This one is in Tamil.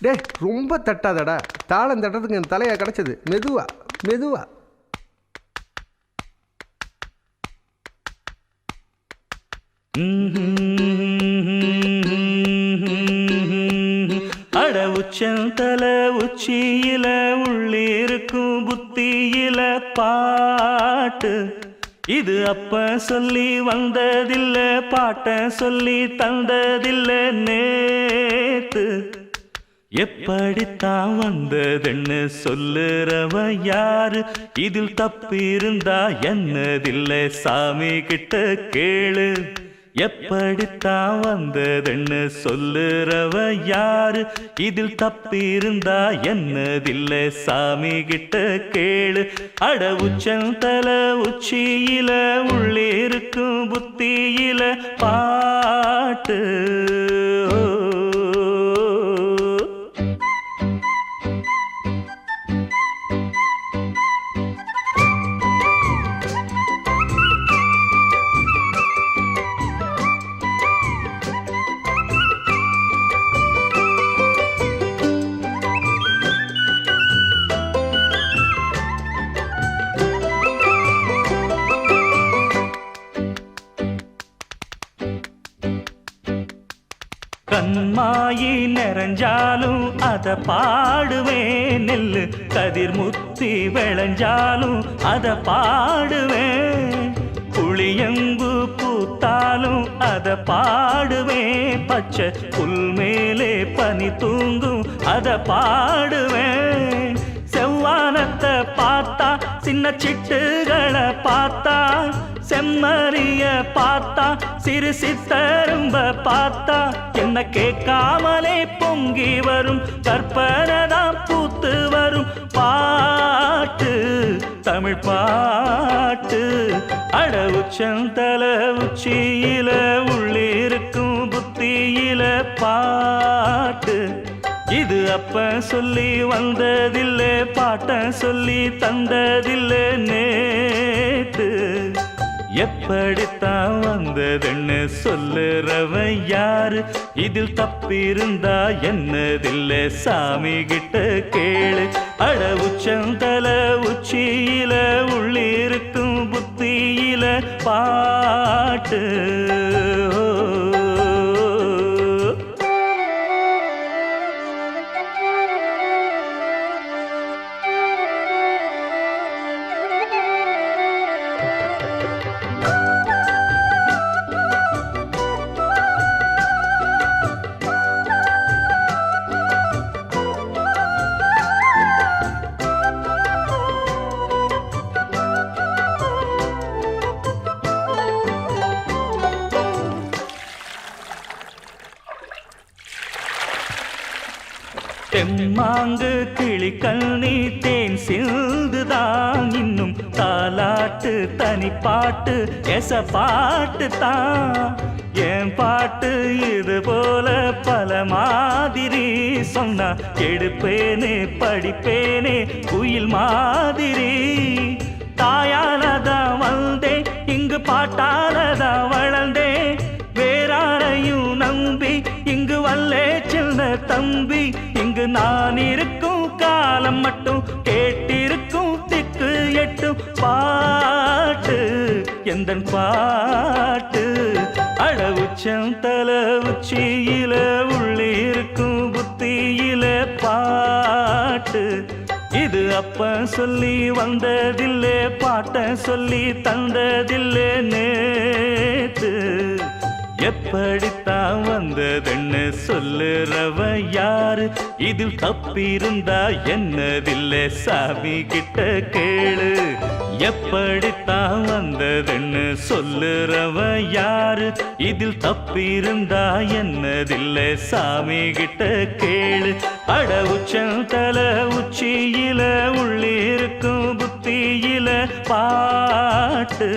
டேய் ரொம்ப தட்டாதடா. தாளம் தட்டுறதுக்கு என் தலையாக கிடச்சது. மெதுவா மெதுவா. அட உச்சந்தல உச்சியில உள்ளிருக்கும் புத்தியில பாட்டு. இது அப்ப சொல்லி வந்ததில்ல பாட்ட சொல்லி தந்ததில்ல நேத்து. எப்படித்தான் வந்ததுன்னு சொல்லுறவ யாரு? இதில் தப்பிருந்தா என்னதில்லை? சாமி கிட்ட கேளு. எப்படித்தான் வந்ததுன்னு சொல்லுறவ யாரு? இதில் தப்பிருந்தா என்னதில்லை? சாமி கிட்ட கேளு. அட உச்சந்தல உச்சியில உள்ளிருக்கும் புத்தியில பாட்டு. கண்மாயி நிறைஞ்சாலும் அத பாடுவேன் நெல்லு. கதிர் முத்தி விளைஞ்சாலும் அத பாடுவேன். புளியங்கு பூத்தாலும் அத பாடுவேன். பச்சை புல் மேலே பனி தூங்கும் அத பாடுவேன். செவ்வானத்தை பார்த்தா சின்ன சிட்டுகளை பார்த்தா செம்மறிய பார்த்தா சிறு சித்தரும்ப பார்த்தா என்ன கேட்காமலே பொங்கி வரும் கற்பனதான் பூத்து வரும் பாட்டு தமிழ் பாட்டு. அடவு செந்தல உச்சியில உள்ளிருக்கும் புத்தியில பாட்டு. இது அப்ப சொல்லி வந்ததில்லை பாட்ட சொல்லி தந்ததில்லை நேத்து. எப்படித்தான் வந்ததுன்னு சொல்லுறவன் யாரு? இதில் தப்பிருந்தா என்னதில்லை? சாமி கிட்ட கேளு. அட உச்சந்தல உச்சியில உள்ளிருக்கும் புத்தியில பாட்டு. தெம்மாங்கு கிளிக்கண்ணி தேன் சிந்துதான். இன்னும் தாலாட்டு தனி பாட்டு எச பாட்டு தான். என் பாட்டு இது போல பல மாதிரி சொன்னா எடுப்பேனே படிப்பேனே குயில் மாதிரி. தாயாலதான் வந்தேன் இங்கு பாட்டாலதான் வளர்ந்தேன். வேறாரையும் நம்பி இங்கு வல்லே சின்ன தம்பி. நான் இருக்கும் காலம் மட்டும் கேட்டிருக்கும் திக்கு எட்டும் பாட்டு எந்த பாட்டு? அளவுச்சம் உச்சம் தல உச்சியில உள்ளிருக்கும் புத்தியில பாட்டு. இது அப்ப சொல்லி வந்ததில்லை பாட்ட சொல்லி தந்ததில்லை நேத்து. எப்படித்தான் வந்ததுன்னு சொல்லுறவ யாரு? இதில் தப்பிருந்தா என்னதில்லை? சாமி கிட்ட கேளு. எப்படித்தான் வந்ததுன்னு சொல்லுறவ யாரு? இதில் தப்பிருந்தா என்னதில்லை? சாமி கிட்ட கேளு. அட உச்சம் தல உச்சியில உள்ளிருக்கும் புத்தியில பாட்டு.